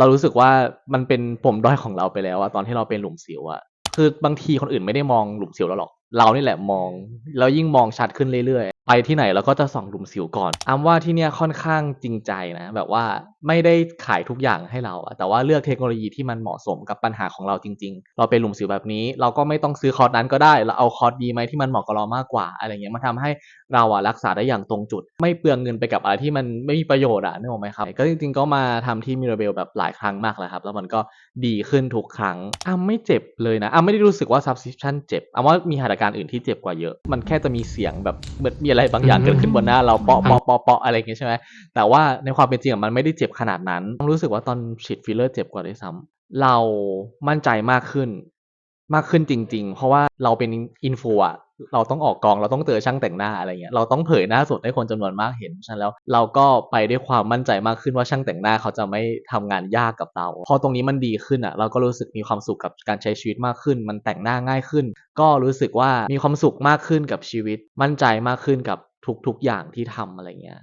เรารู้สึกว่ามันเป็นปมด้อยของเราไปแล้วอะตอนที่เราเป็นหลุมสิวอะคือบางทีคนอื่นไม่ได้มองหลุมสิวเราหรอกเรานี่แหละมองแล้วยิ่งมองชัดขึ้นเรื่อย ไปที่ไหนเราก็จะส่องหลุมสิวก่อนอ้ำว่าที่เนี่ยค่อนข้างจริงใจนะ แบบว่าไม่ได้ขายทุกอย่างให้เราอะแต่ว่าเลือกเทคโนโลยีที่มันเหมาะสมกับปัญหาของเราจริง ๆ เราเป็นหลุมสิวแบบนี้ เราก็ไม่ต้องซื้อคอร์สนั้นก็ได้เราเอาคอร์สดีไหมที่มันเหมาะกับเรามากกว่าอะไรเงี้ยมันทำให้เราอะรักษาได้อย่างตรงจุด ไม่เปลืองเงินไปกับอะไรที่มันไม่มีประโยชน์อะนึกออกไหมครับก็จริงๆก็มาทำที่ Mirabel แบบหลายครั้งมากแล้วครับ แล้วมันก็ดีขึ้นทุกครั้งอ้ำไม่เจ็บเลยนะอ้ำไม่ได้รู้สึกว่า subscription เจ็บอ้ำว่ามีหัตถการอื่นที่เจ็บกว่าเยอะ มันแค่จะมีเสียงแบบเหมือนมีอะไรบางอย่างเกิดขึ้นบนหน้าเราเปาะเปาะเปาะเปาะอะไรอย่างเงี้ยใช่ไหมแต่ว่าในความเป็นจริงอะมันไม่ได้เจ็บขนาดนั้นต้องรู้สึกว่าตอนฉีดฟิลเลอร์เจ็บกว่าด้วยซ้ำเรามั่นใจมากขึ้น มากขึ้นจริง ๆ เพราะว่าเราเป็นอินฟูอะ เราต้องออกกองเราต้องเจอช่างแต่งหน้าอะไรเงี้ยเราต้องเผยหน้าสดให้คนจำนวนมากเห็นฉะนั้นแล้วเราก็ไปด้วยความมั่นใจมากขึ้นว่าช่างแต่งหน้าเขาจะไม่ทำงานยากกับเราพอตรงนี้มันดีขึ้นอะเราก็รู้สึกมีความสุขกับการใช้ชีวิตมากขึ้น มันแต่งหน้าง่ายขึ้น ก็รู้สึกว่ามีความสุขมากขึ้นกับชีวิต มั่นใจมากขึ้นกับทุกๆอย่างที่ทำอะไรเงี้ย